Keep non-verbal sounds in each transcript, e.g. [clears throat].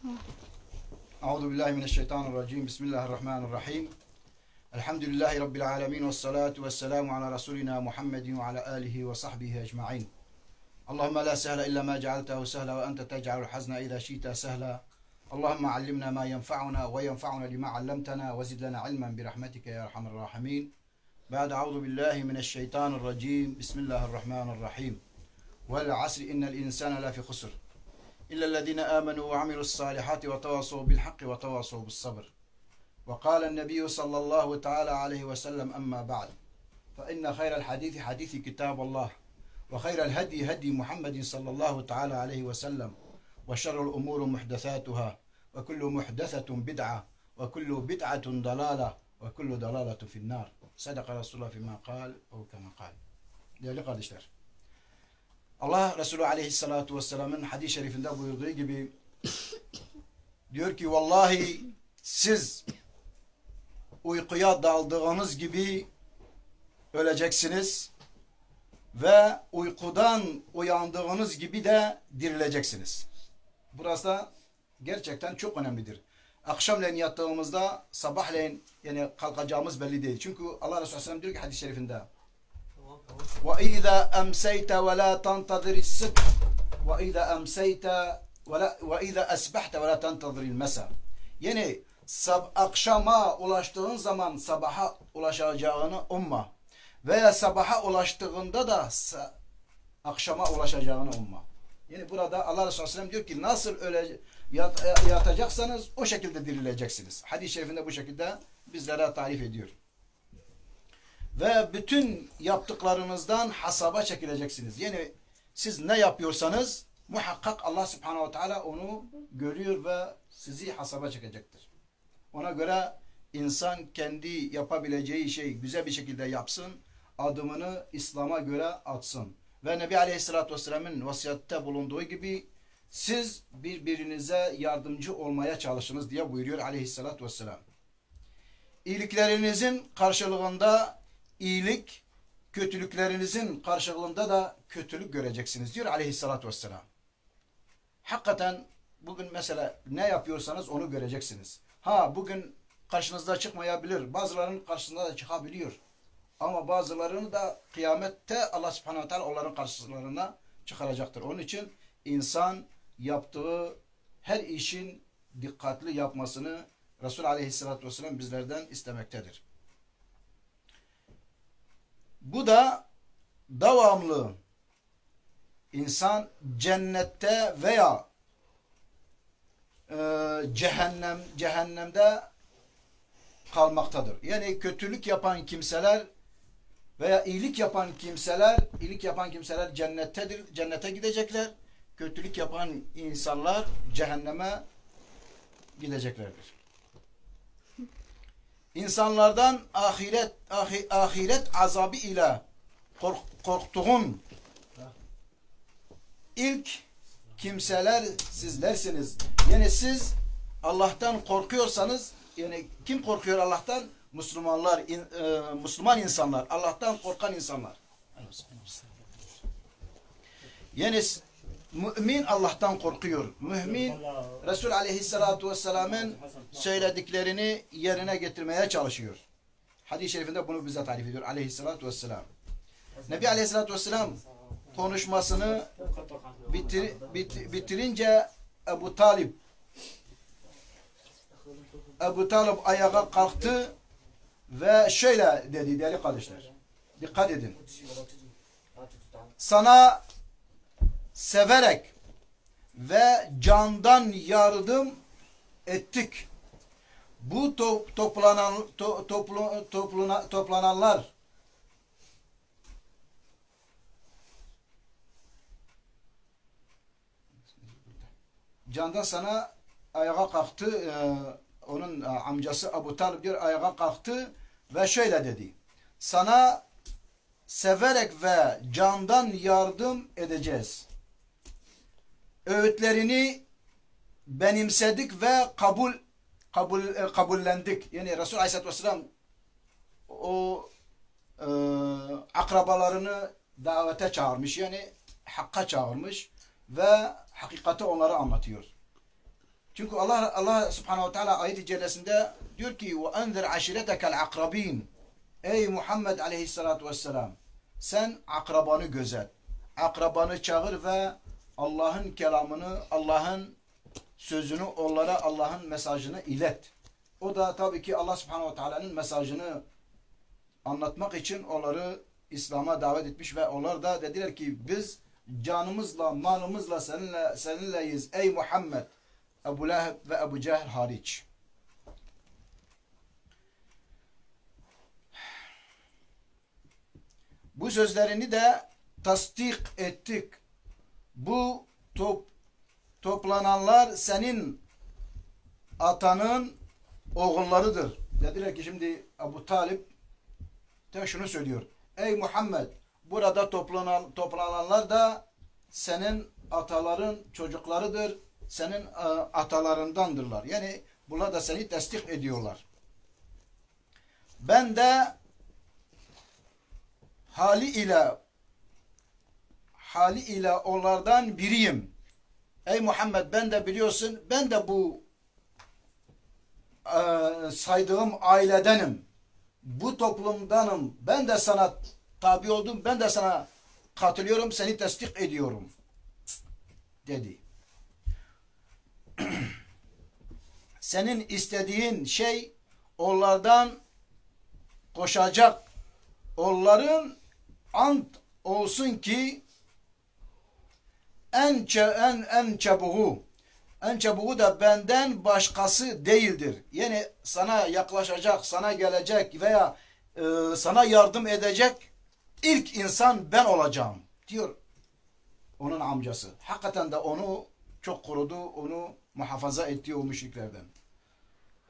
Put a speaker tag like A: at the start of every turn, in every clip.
A: أعوذ بالله من الشيطان الرجيم. بسم الله الرحمن الرحيم. الحمد لله رب العالمين والصلاة والسلام على رسولنا محمد وعلى آله وصحبه أجمعين. اللهم لا سهل إلا ما جعلته سهلا وأنت تجعل الحزن إذا شئت سهلا. اللهم علمنا ما ينفعنا وينفعنا لما علمتنا وزد لنا علما برحمتك يا أرحم الراحمين. بعد أعوذ بالله من الشيطان الرجيم. بسم الله الرحمن الرحيم. والعصر إن الإنسان لفي خسر. إلا الذين آمنوا وعملوا الصالحات وتواصوا بالحق وتواصوا بالصبر. وقال النبي صلى الله تعالى عليه وسلم أما بعد. فإن خير الحديث حديث كتاب الله وخير الهدي هدي محمد صلى الله تعالى عليه وسلم وشر الأمور محدثاتها وكل محدثة بدعة وكل بدعة ضلالة وكل ضلالة في النار. صدق رسول الله فيما قال أو كما قال. Değerli kardeşler. Allah Resulü Aleyhisselatü Vesselam'ın hadis-i şerifinde buyurduğu gibi [coughs] diyor ki vallahi siz uykuya daldığınız gibi öleceksiniz ve uykudan uyandığınız gibi de dirileceksiniz. Burası da gerçekten çok önemlidir. Akşamleyin yattığımızda sabahleyin yani kalkacağımız belli değil. Çünkü Allah Resulü Aleyhisselam diyor ki hadis-i şerifinde وإذا أمسيت ولا تنتظر الصبح وإذا أمسيت ولا وإذا أسبحت ولا تنتظر المساء yani sab akşama ulaştığın zaman sabaha ulaşacağını umma veya sabaha ulaştığında da sa- akşama ulaşacağını umma. Yani burada Allah Resulü Aleyhisselam diyor ki nasıl öyle yat- yatacaksanız o şekilde dirileceksiniz. Hadis-i şerifinde bu şekilde bizlere tarif ediyor ve bütün yaptıklarınızdan hasaba çekileceksiniz. Yani siz ne yapıyorsanız muhakkak Allah subhanahu teala onu görüyor ve sizi hasaba çekecektir. Ona göre insan kendi yapabileceği şey güzel bir şekilde yapsın, adımını İslam'a göre atsın. Ve Nebi Aleyhisselatü Vesselam'ın vasiyette bulunduğu gibi siz birbirinize yardımcı olmaya çalışınız diye buyuruyor Aleyhisselatü Vesselam. İyiliklerinizin karşılığında iyilik, kötülüklerinizin karşılığında da kötülük göreceksiniz diyor aleyhissalatü vesselam. Hakikaten bugün mesela ne yapıyorsanız onu göreceksiniz. Ha bugün karşınızda çıkmayabilir. Bazılarının karşısında da çıkabiliyor. Ama bazılarını da kıyamette Allah subhanahu teala onların karşılarına çıkaracaktır. Onun için insan yaptığı her işin dikkatli yapmasını Resul aleyhissalatü vesselam bizlerden istemektedir. Bu da devamlı insan cennette veya e, cehennem cehennemde kalmaktadır. Yani kötülük yapan kimseler veya iyilik yapan kimseler, iyilik yapan kimseler cennettedir, cennete gidecekler. Kötülük yapan insanlar cehenneme gideceklerdir. İnsanlardan ahiret ahi- ahiret azabı ile kork, korktuğun ilk kimseler sizlersiniz. Yani siz Allah'tan korkuyorsanız yani kim korkuyor Allah'tan? Müslümanlar, in- e, Müslüman insanlar, Allah'tan korkan insanlar. Yani mümin Allah'tan korkuyor. Mümin Resul Aleyhisselatü Vesselam'ın söylediklerini yerine getirmeye çalışıyor. Hadis-i şerifinde bunu bize tarif ediyor Aleyhisselatü Vesselam. Nebi Aleyhisselatü Vesselam konuşmasını bitir, bit- bitirince Ebu Talib Ebu Talib ayağa kalktı ve şöyle dedi değerli kardeşler. Dikkat edin. Sana severek ve candan yardım ettik. Bu to toplanan to toplu topluna toplananlar Candan sana ayağa kalktı. e, onun e, amcası Abu Talib diyor ayağa kalktı ve şöyle dedi. Sana severek ve candan yardım edeceğiz. Öğütlerini benimsedik ve kabul kabul e, kabullendik. Yani Resul Aleyhisselatü Vesselam o e, akrabalarını davete çağırmış. Yani hakka çağırmış ve hakikati onlara anlatıyor. Çünkü Allah Allah Subhanahu Teala ayet-i cellesinde diyor ki ve enzir aşiretekel akrabin. Ey Muhammed aleyhissalatu vesselam sen akrabanı gözet. Akrabanı çağır ve Allah'ın kelamını, Allah'ın sözünü onlara Allah'ın mesajını ilet. O da tabii ki Allah Subhanahu ve Teala'nın mesajını anlatmak için onları İslam'a davet etmiş ve onlar da dediler ki biz canımızla, malımızla seninle seninleyiz ey Muhammed. Ebu Leheb ve Ebu Cehil hariç. Bu sözlerini de tasdik ettik. Bu top, toplananlar senin atanın oğullarıdır. Dediler ki şimdi Ebu Talip de şunu söylüyor. Ey Muhammed burada toplanan, toplananlar da senin ataların çocuklarıdır. Senin e, atalarındandırlar. Yani bunlar da seni tasdik ediyorlar. Ben de hali ile hali ile onlardan biriyim. Ey Muhammed ben de biliyorsun ben de bu e, saydığım ailedenim. Bu toplumdanım. Ben de sana tabi oldum. Ben de sana katılıyorum. Seni tasdik ediyorum. Dedi. [clears throat] Senin istediğin şey onlardan koşacak. Onların ant olsun ki en çe- en en çabuğu en çabuğu da benden başkası değildir. Yani sana yaklaşacak, sana gelecek veya e, sana yardım edecek ilk insan ben olacağım diyor onun amcası. Hakikaten de onu çok korudu, onu muhafaza etti o müşriklerden.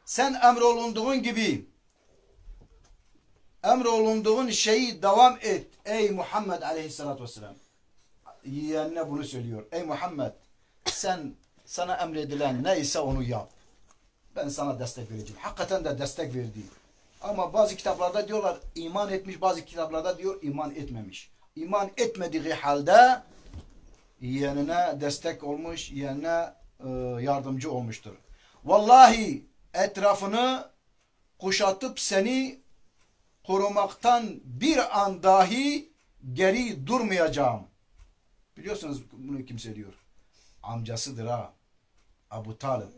A: Sen emrolunduğun gibi emrolunduğun şeyi devam et ey Muhammed aleyhissalatü vesselam. Yeğenine bunu söylüyor. Ey Muhammed sen sana emredilen neyse onu yap. Ben sana destek vereceğim. Hakikaten de destek verdi. Ama bazı kitaplarda diyorlar iman etmiş, bazı kitaplarda diyor iman etmemiş. İman etmediği halde yeğenine destek olmuş, yeğenine e, yardımcı olmuştur. Vallahi etrafını kuşatıp seni korumaktan bir an dahi geri durmayacağım. Biliyorsunuz bunu kim söylüyor? Amcasıdır ha. Abu Talib.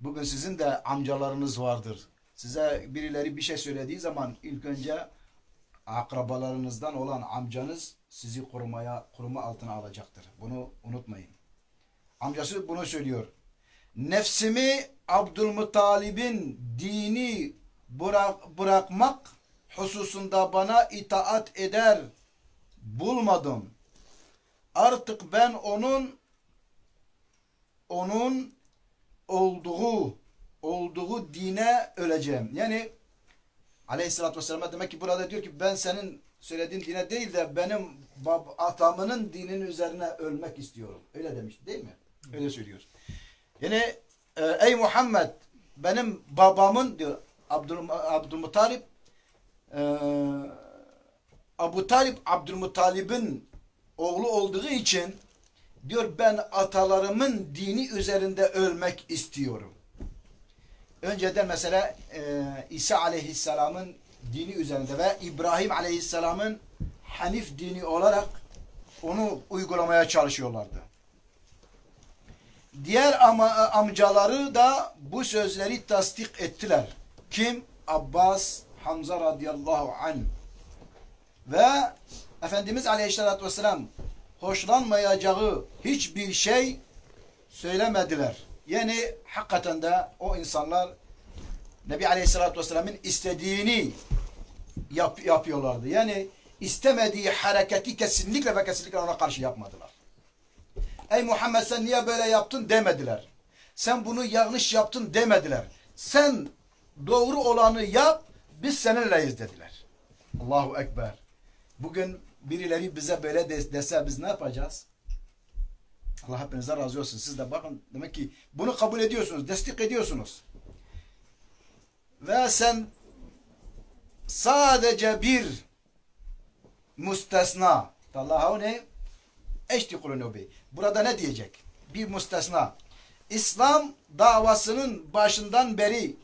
A: Bugün sizin de amcalarınız vardır. Size birileri bir şey söylediği zaman ilk önce akrabalarınızdan olan amcanız sizi korumaya koruma altına alacaktır. Bunu unutmayın. Amcası bunu söylüyor. Nefsimi Abdülmuttalib'in dini bırak, bırakmak hususunda bana itaat eder bulmadım. Artık ben onun onun olduğu olduğu dine öleceğim. Yani Aleyhisselatü Vesselam demek ki burada diyor ki ben senin söylediğin dine değil de benim bab atamının dininin üzerine ölmek istiyorum. Öyle demiş değil mi? Öyle söylüyor. Yani e, ey Muhammed benim babamın diyor Abdül, Abdülmuttalip e, Abu Talip Abdülmuttalib'in oğlu olduğu için diyor ben atalarımın dini üzerinde ölmek istiyorum. Önceden mesela e, İsa aleyhisselamın dini üzerinde ve İbrahim aleyhisselamın Hanif dini olarak onu uygulamaya çalışıyorlardı. Diğer ama, amcaları da bu sözleri tasdik ettiler. Kim? Abbas, Hamza radıyallahu anh. Ve Efendimiz aleyhissalatü vesselam hoşlanmayacağı hiçbir şey söylemediler. Yani hakikaten de o insanlar Nebi Aleyhisselatü Vesselam'ın istediğini yap, yapıyorlardı. Yani istemediği hareketi kesinlikle ve kesinlikle ona karşı yapmadılar. Ey Muhammed sen niye böyle yaptın demediler. Sen bunu yanlış yaptın demediler. Sen doğru olanı yap biz seninleyiz dediler. Allahu Ekber. Bugün birileri bize böyle dese biz ne yapacağız? Allah hepinize razı olsun. Siz de bakın demek ki bunu kabul ediyorsunuz, destek ediyorsunuz. Ve sen sadece bir müstesna. Allahu ne? Eşti kulunu bi. Burada ne diyecek? Bir müstesna. İslam davasının başından beri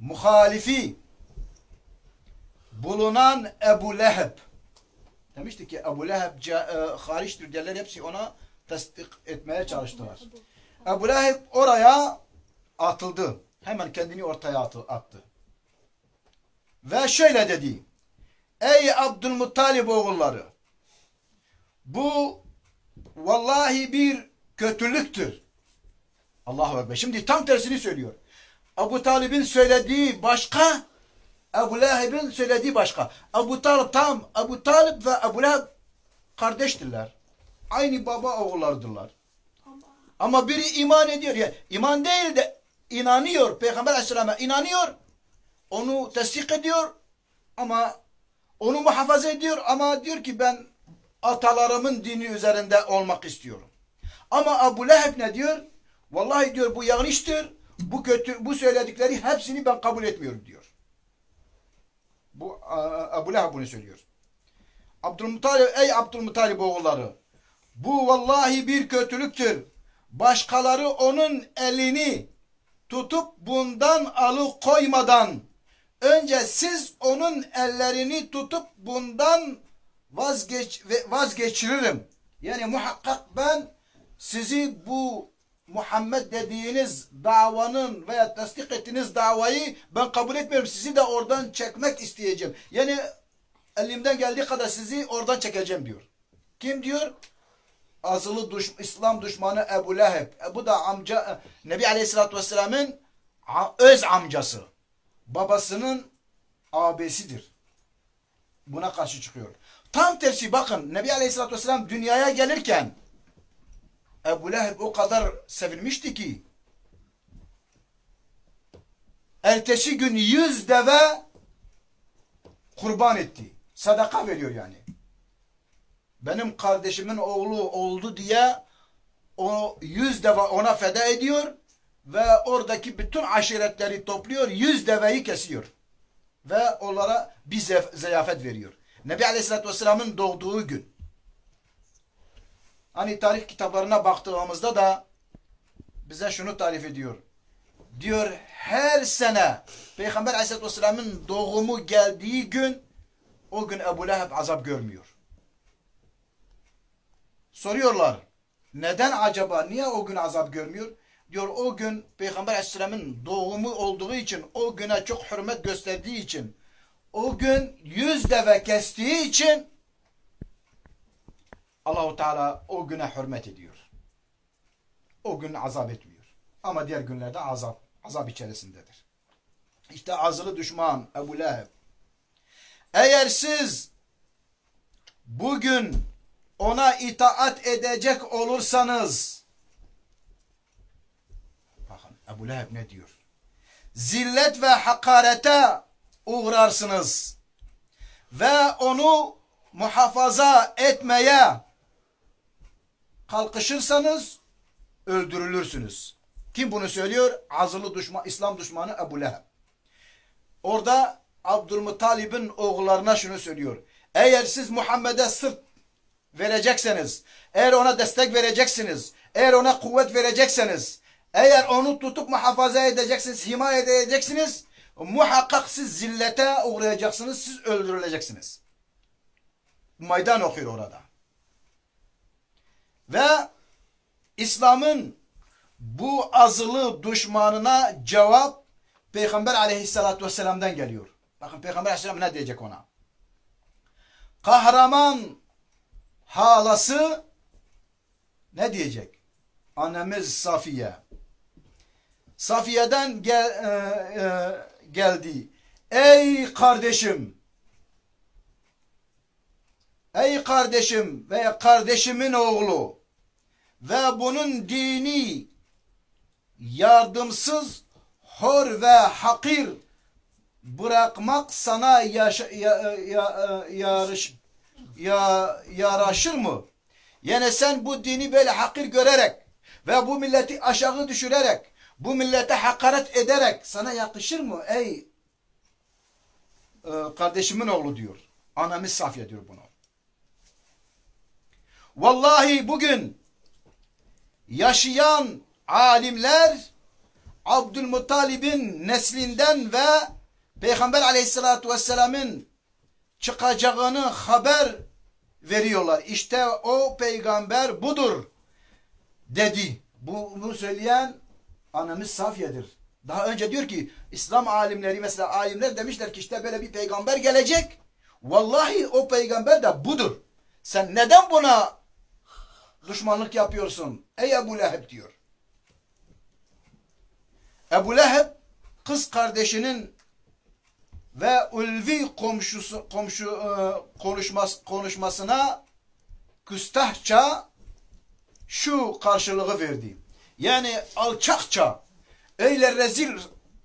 A: muhalifi bulunan Ebu Leheb demiştik ki Ebu Leheb ca- e, diyenler hepsi ona tasdik etmeye çalıştılar. Ebu Leheb oraya atıldı. Hemen kendini ortaya attı. Ve şöyle dedi. Ey Abdülmuttalib oğulları bu vallahi bir kötülüktür. Allahu Ekber. Şimdi tam tersini söylüyor. Ebu Talib'in söylediği başka, Ebu Leheb'in söylediği başka. Ebu Talib tam, Ebu Talib ve Ebu Leheb kardeştirler. Aynı baba oğullardırlar. Ama biri iman ediyor. Ya, iman değil de inanıyor. Peygamber aleyhisselama inanıyor. Onu tasdik ediyor. Ama onu muhafaza ediyor. Ama diyor ki ben atalarımın dini üzerinde olmak istiyorum. Ama Ebu Leheb ne diyor? Vallahi diyor bu yanlıştır. Bu kötü, bu söyledikleri hepsini ben kabul etmiyorum diyor. Bu Ebu Leheb bunu söylüyor. Abdülmuttalib, ey Abdülmuttalib oğulları. Bu vallahi bir kötülüktür. Başkaları onun elini tutup bundan alıkoymadan önce siz onun ellerini tutup bundan vazgeç vazgeçiririm. Yani muhakkak ben sizi bu Muhammed dediğiniz davanın veya tasdik ettiğiniz davayı ben kabul etmiyorum. Sizi de oradan çekmek isteyeceğim. Yani elimden geldiği kadar sizi oradan çekeceğim diyor. Kim diyor? Azılı düş, İslam düşmanı Ebu Leheb. E, Bu da amca Nebi Aleyhisselatü Vesselam'ın öz amcası. Babasının abisidir. Buna karşı çıkıyor. Tam tersi bakın Nebi Aleyhisselatü Vesselam dünyaya gelirken Ebu Leheb o kadar sevilmişti ki ertesi gün yüz deve kurban etti. Sadaka veriyor yani. Benim kardeşimin oğlu oldu diye o yüz deve ona feda ediyor ve oradaki bütün aşiretleri topluyor, yüz deveyi kesiyor. Ve onlara bir ziyafet veriyor. Nebi Aleyhisselatü Vesselam'ın doğduğu gün. Hani tarih kitaplarına baktığımızda da bize şunu tarif ediyor. Diyor her sene Peygamber Aleyhisselatü doğumu geldiği gün o gün Ebu Leheb azap görmüyor. Soruyorlar. Neden acaba? Niye o gün azap görmüyor? Diyor o gün Peygamber Aleyhisselam'ın doğumu olduğu için, o güne çok hürmet gösterdiği için, o gün yüz deve kestiği için Allahu Teala o güne hürmet ediyor. O gün azap etmiyor. Ama diğer günlerde azap, azap içerisindedir. İşte azılı düşman Ebu Leheb. Eğer siz bugün ona itaat edecek olursanız bakın Ebu Leheb ne diyor? Zillet ve hakarete uğrarsınız ve onu muhafaza etmeye kalkışırsanız öldürülürsünüz. Kim bunu söylüyor? Azılı düşman, İslam düşmanı Ebu Leheb. Orada Abdülmuttalib'in oğullarına şunu söylüyor. Eğer siz Muhammed'e sırt verecekseniz, eğer ona destek vereceksiniz, eğer ona kuvvet verecekseniz, eğer onu tutup muhafaza edeceksiniz, himaye edeceksiniz, muhakkak siz zillete uğrayacaksınız, siz öldürüleceksiniz. Meydan okuyor orada. Ve İslam'ın bu azılı düşmanına cevap Peygamber aleyhissalatü vesselam'dan geliyor. Bakın Peygamber aleyhisselam ne diyecek ona? Kahraman halası ne diyecek? Annemiz Safiye. Safiye'den gel, e, e, geldi. Ey kardeşim! Ey kardeşim veya kardeşimin oğlu ve bunun dini yardımsız, hor ve hakir bırakmak sana yaşa, ya, ya, yarış, ya, yaraşır mı? Yani sen bu dini böyle hakir görerek ve bu milleti aşağı düşürerek, bu millete hakaret ederek sana yakışır mı ey e, kardeşimin oğlu diyor. Anamız Safiye diyor bunu. Vallahi bugün yaşayan alimler Abdülmuttalib'in neslinden ve Peygamber aleyhissalatü vesselam'ın çıkacağını haber veriyorlar. İşte o peygamber budur dedi. Bu, bunu söyleyen anamız Safiye'dir. Daha önce diyor ki İslam alimleri mesela alimler demişler ki işte böyle bir peygamber gelecek. Vallahi o peygamber de budur. Sen neden buna düşmanlık yapıyorsun? Ey Ebu Leheb diyor. Ebu Leheb kız kardeşinin ve ulvi komşusu komşu e, konuşmas, konuşmasına küstahça şu karşılığı verdi. Yani alçakça öyle rezil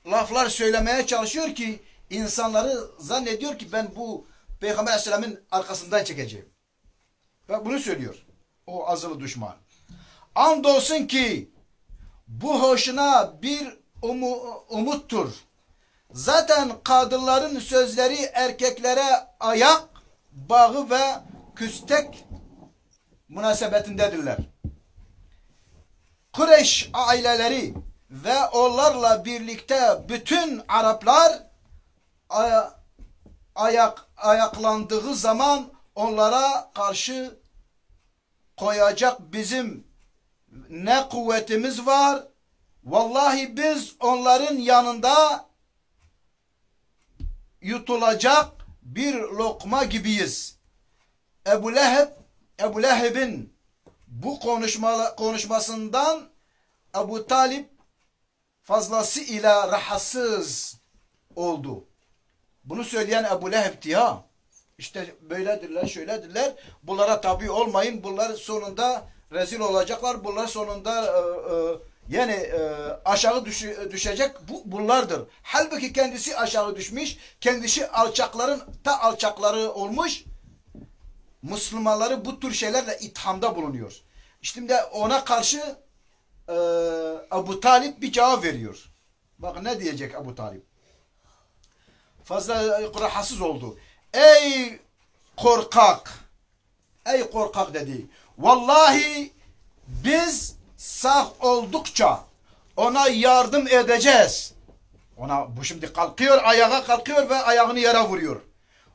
A: laflar söylemeye çalışıyor ki insanları zannediyor ki ben bu Peygamber Aleyhisselam'ın arkasından çekeceğim. Ve bunu söylüyor. O azılı düşman. Andolsun ki bu hoşuna bir umu, umuttur. Zaten kadınların sözleri erkeklere ayak bağı ve küstek münasebetindedirler. Kureyş aileleri ve onlarla birlikte bütün Araplar aya- ayak ayaklandığı zaman onlara karşı koyacak bizim ne kuvvetimiz var. Vallahi biz onların yanında yutulacak bir lokma gibiyiz. Ebu Leheb, Ebu Leheb'in bu konuşma, konuşmasından Ebu Talip fazlasıyla rahatsız oldu. Bunu söyleyen Ebu Leheb'ti ya. İşte böyledirler, şöyledirler. Bunlara tabi olmayın. Bunlar sonunda rezil olacaklar. Bunlar sonunda e, e, yani e, aşağı düş- düşecek bu, bunlardır. Halbuki kendisi aşağı düşmüş. Kendisi alçakların ta alçakları olmuş. Müslümanları bu tür şeylerle ithamda bulunuyor. Şimdi ona karşı e, Ebu Talip bir cevap veriyor. Bak ne diyecek Ebu Talip. Fazla rahatsız oldu. Ey korkak! Ey korkak dedi. Vallahi biz sağ oldukça ona yardım edeceğiz. Ona bu şimdi kalkıyor, ayağa kalkıyor ve ayağını yere vuruyor.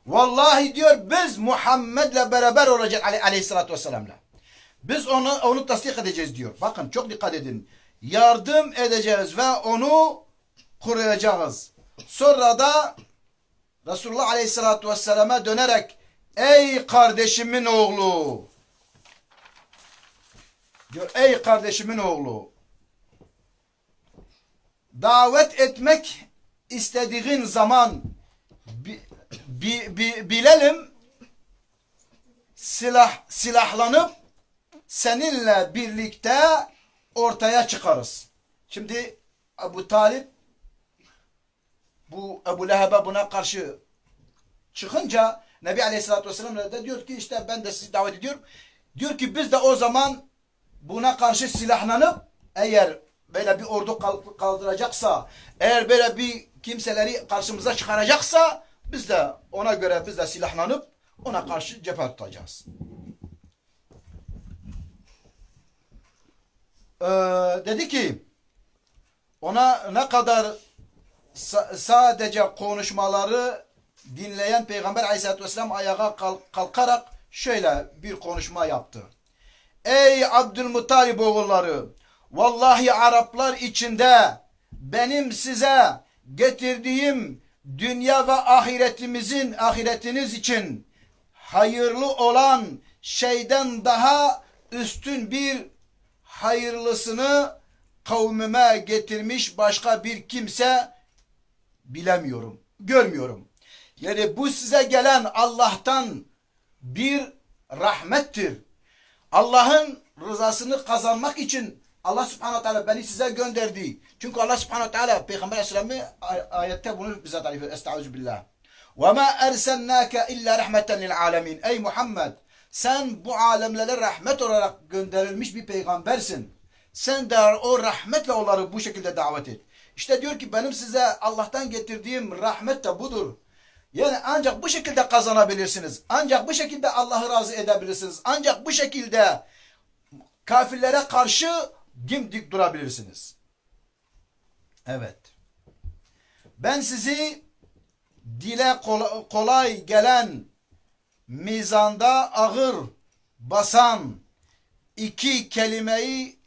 A: Vallahi diyor biz Muhammed'le beraber olacağız aley- aleyhissalatü vesselam'la. Biz onu onu tasdik edeceğiz diyor. Bakın çok dikkat edin. Yardım edeceğiz ve onu koruyacağız. Sonra da Resulullah Aleyhisselatü Vesselam'a dönerek ey kardeşimin oğlu diyor ey kardeşimin oğlu davet etmek istediğin zaman bi, bi- bi- bilelim silah silahlanıp seninle birlikte ortaya çıkarız. Şimdi Ebu Talip bu Ebu Leheb'e buna karşı çıkınca Nebi Aleyhisselatü Vesselam da diyor ki işte ben de sizi davet ediyorum. Diyor ki biz de o zaman buna karşı silahlanıp eğer böyle bir ordu kal- kaldıracaksa eğer böyle bir kimseleri karşımıza çıkaracaksa biz de ona göre biz de silahlanıp ona karşı cephe tutacağız. Ee, dedi ki ona ne kadar sa- sadece konuşmaları dinleyen Peygamber aleyhissalatü vesselam ayağa kalk- kalkarak şöyle bir konuşma yaptı. Ey Abdülmuttalib oğulları! Vallahi Araplar içinde benim size getirdiğim dünya ve ahiretimizin ahiretiniz için hayırlı olan şeyden daha üstün bir hayırlısını kavmime getirmiş başka bir kimse bilemiyorum, görmüyorum. Yani bu size gelen Allah'tan bir rahmettir. Allah'ın rızasını kazanmak için Allah subhanahu teala beni size gönderdi. Çünkü Allah subhanahu teala Peygamber aleyhisselamı ay- ayette bunu bize tarif ediyor. Estaizu billah. وَمَا اَرْسَلْنَاكَ اِلَّا رَحْمَةً لِلْعَالَمِينَ Ey Muhammed sen bu alemlere rahmet olarak gönderilmiş bir peygambersin. Sen de o rahmetle onları bu şekilde davet et. İşte diyor ki benim size Allah'tan getirdiğim rahmet de budur. Yani ancak bu şekilde kazanabilirsiniz. Ancak bu şekilde Allah'ı razı edebilirsiniz. Ancak bu şekilde kafirlere karşı dimdik durabilirsiniz. Evet. Ben sizi dile kola- kolay gelen mizanda ağır basan iki kelimeyi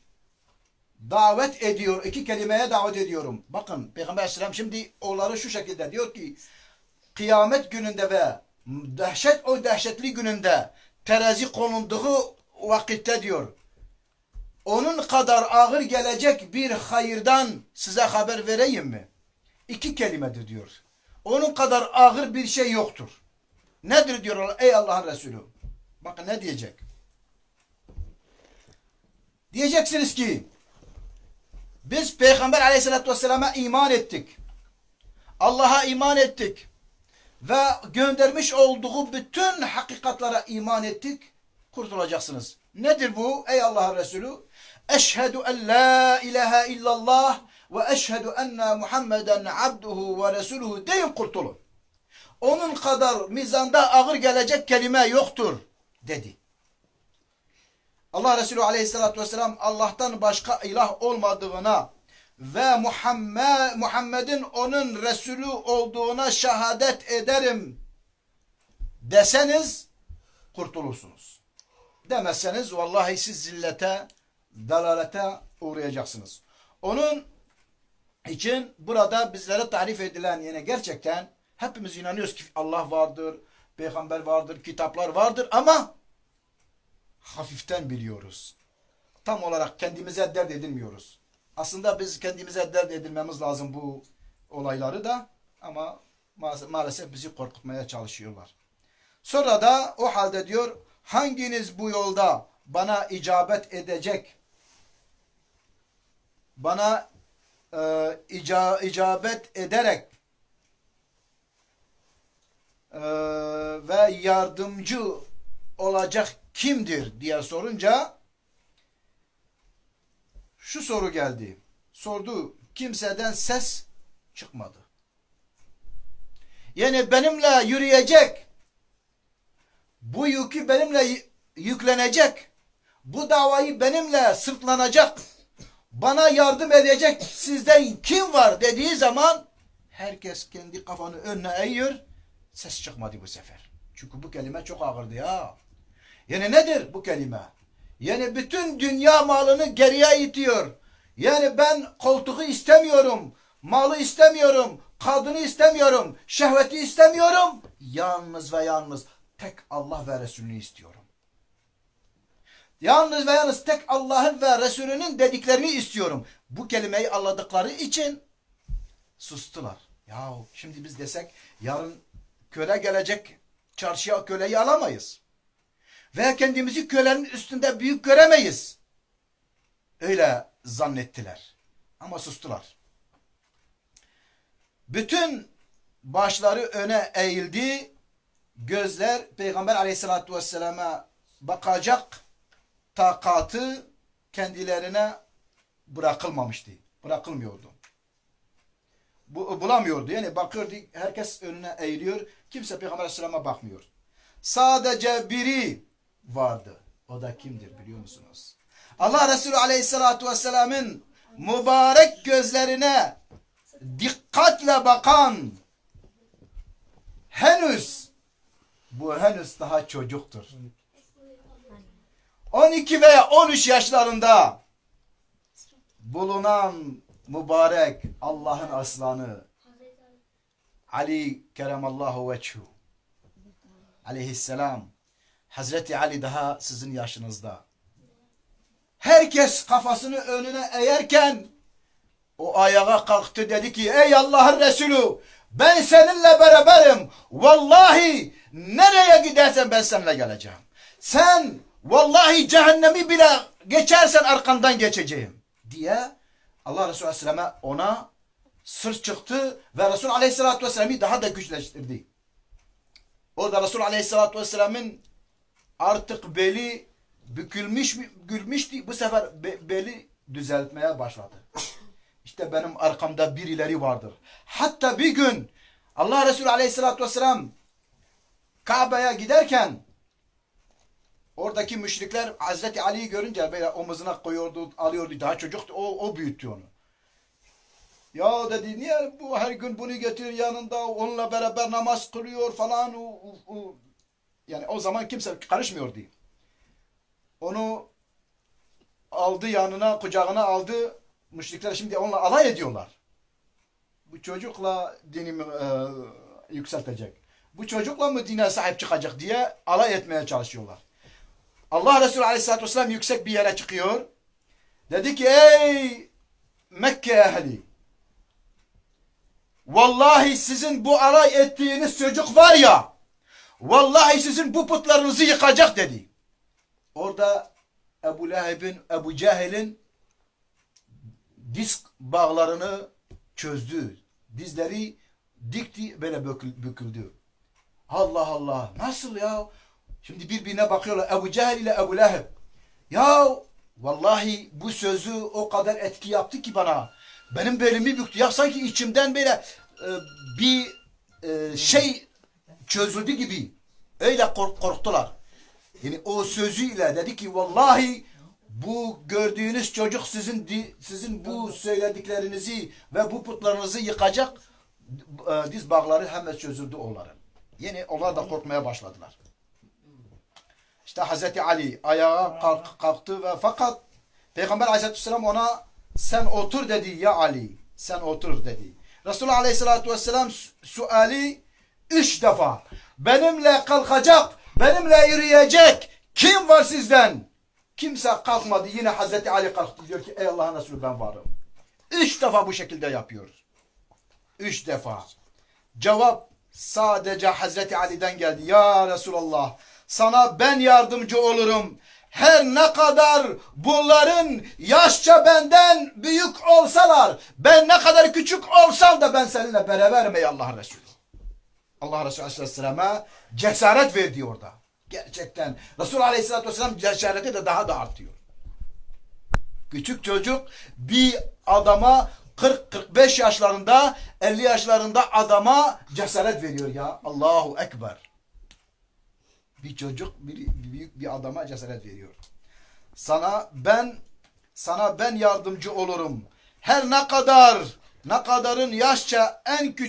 A: davet ediyor. iki kelimeye davet ediyorum. Bakın Peygamber Aleyhisselam şimdi onları şu şekilde diyor ki kıyamet gününde ve dehşet o dehşetli gününde terazi konulduğu vakitte diyor. Onun kadar ağır gelecek bir hayırdan size haber vereyim mi? İki kelimedir diyor. Onun kadar ağır bir şey yoktur. Nedir diyor ey Allah'ın Resulü? Bakın ne diyecek? Diyeceksiniz ki biz Peygamber aleyhissalatü vesselama iman ettik. Allah'a iman ettik. Ve göndermiş olduğu bütün hakikatlara iman ettik. Kurtulacaksınız. Nedir bu ey Allah'ın Resulü? Eşhedü en la ilahe illallah ve eşhedü enne Muhammeden abduhu ve resuluhu deyin kurtulun. Onun kadar mizanda ağır gelecek kelime yoktur dedi. Allah Resulü aleyhissalatü vesselam Allah'tan başka ilah olmadığına ve Muhammed Muhammed'in onun Resulü olduğuna şehadet ederim deseniz kurtulursunuz. Demezseniz vallahi siz zillete, dalalete uğrayacaksınız. Onun için burada bizlere tarif edilen yine gerçekten hepimiz inanıyoruz ki Allah vardır, peygamber vardır, kitaplar vardır ama hafiften biliyoruz. Tam olarak kendimize dert edilmiyoruz. Aslında biz kendimize dert edilmemiz lazım bu olayları da ama maalesef, maalesef bizi korkutmaya çalışıyorlar. Sonra da o halde diyor hanginiz bu yolda bana icabet edecek bana e, ica, icabet ederek e, ve yardımcı olacak kimdir diye sorunca şu soru geldi. Sordu. Kimseden ses çıkmadı. Yani benimle yürüyecek, bu yükü benimle yüklenecek, bu davayı benimle sırtlanacak, bana yardım edecek sizden kim var dediği zaman herkes kendi kafanı önüne eğiyor, ses çıkmadı bu sefer. Çünkü bu kelime çok ağırdı ya. Yani nedir bu kelime? Yani bütün dünya malını geriye itiyor. Yani ben koltuğu istemiyorum, malı istemiyorum, kadını istemiyorum, şehveti istemiyorum. Yalnız ve yalnız tek Allah ve Resulünü istiyorum. Yalnız ve yalnız tek Allah'ın ve Resulünün dediklerini istiyorum. Bu kelimeyi anladıkları için sustular. Ya şimdi biz desek yarın köle gelecek çarşıya köleyi alamayız. Ve kendimizi kölenin üstünde büyük göremeyiz. Öyle zannettiler. Ama sustular. Bütün başları öne eğildi. Gözler Peygamber aleyhissalatü vesselama bakacak takatı kendilerine bırakılmamıştı. Bırakılmıyordu. Bu, bulamıyordu. Yani bakıyordu herkes önüne eğiliyor. Kimse Peygamber aleyhisselama bakmıyor. Sadece biri vardı. O da kimdir biliyor musunuz? Allah Resulü aleyhissalatu vesselamın mübarek gözlerine dikkatle bakan henüz bu henüz daha çocuktur. 12 veya 13 yaşlarında bulunan mübarek Allah'ın aslanı Ali keremallahu veçhu aleyhisselam Hazreti Ali daha sizin yaşınızda. Herkes kafasını önüne eğerken o ayağa kalktı dedi ki ey Allah'ın Resulü ben seninle beraberim. Vallahi nereye gidersen ben seninle geleceğim. Sen vallahi cehennemi bile geçersen arkandan geçeceğim diye Allah Resulü Aleyhisselam'a ona sır çıktı ve Resul Aleyhisselatü Vesselam'ı daha da güçleştirdi. Orada Resul Aleyhisselatü Vesselam'ın artık beli bükülmüş gülmüştü. Bu sefer be- beli düzeltmeye başladı. [laughs] İşte benim arkamda birileri vardır. Hatta bir gün Allah Resulü Aleyhisselatü Vesselam Kabe'ye giderken Oradaki müşrikler Hazreti Ali'yi görünce böyle omuzuna koyuyordu, alıyordu. Daha çocuk o, o büyüttü onu. Ya dedi niye bu her gün bunu getirir yanında onunla beraber namaz kılıyor falan. O, o- o- Yani o zaman kimse karışmıyordu. Onu aldı yanına kucağına aldı. Müşrikler şimdi onunla alay ediyorlar. Bu çocukla dinimi e, yükseltecek. Bu çocukla mı dine sahip çıkacak diye alay etmeye çalışıyorlar. Allah Resulü Aleyhisselatü Vesselam yüksek bir yere çıkıyor. Dedi ki ey Mekke ehli Vallahi sizin bu alay ettiğiniz çocuk var ya vallahi sizin bu putlarınızı yıkacak dedi. Orada Ebu Leheb'in, Ebu Cehil'in disk bağlarını çözdü. Dizleri dikti böyle bükül- büküldü. Allah Allah nasıl ya? Şimdi birbirine bakıyorlar Ebu Cehil ile Ebu Leheb. Ya vallahi bu sözü o kadar etki yaptı ki bana. Benim belimi büktü. Ya sanki içimden böyle e, bir e, şey çözüldü gibi. Öyle kork- korktular. Yani o sözüyle dedi ki vallahi bu gördüğünüz çocuk sizin sizin bu söylediklerinizi ve bu putlarınızı yıkacak. E, Diz bağları hemen çözüldü onların. Yani onlar da korkmaya başladılar. İşte Hazreti Ali ayağa kalk, kalktı ve fakat Peygamber Aleyhisselam ona sen otur dedi ya Ali. Sen otur dedi. Resulullah Aleyhisselatü Vesselam su- suali üç defa. Benimle kalkacak, benimle yürüyecek kim var sizden? Kimse kalkmadı. Yine Hazreti Ali kalktı diyor ki ey Allah'ın Resulü ben varım. Üç defa bu şekilde yapıyoruz. Üç defa. Cevap sadece Hazreti Ali'den geldi. Ya Resulallah sana ben yardımcı olurum. Her ne kadar bunların yaşça benden büyük olsalar, ben ne kadar küçük olsam da ben seninle beraberim ey Allah Resulü. Allah Resulü Aleyhisselam'a cesaret verdi orada. Gerçekten Resulullah Aleyhisselatü Vesselam cesareti de daha da artıyor. Küçük çocuk bir adama 40-45 yaşlarında 50 yaşlarında adama cesaret veriyor ya. Allahu Ekber. Bir çocuk bir, büyük bir adama cesaret veriyor. Sana ben sana ben yardımcı olurum. Her ne kadar ne kadarın yaşça en küçük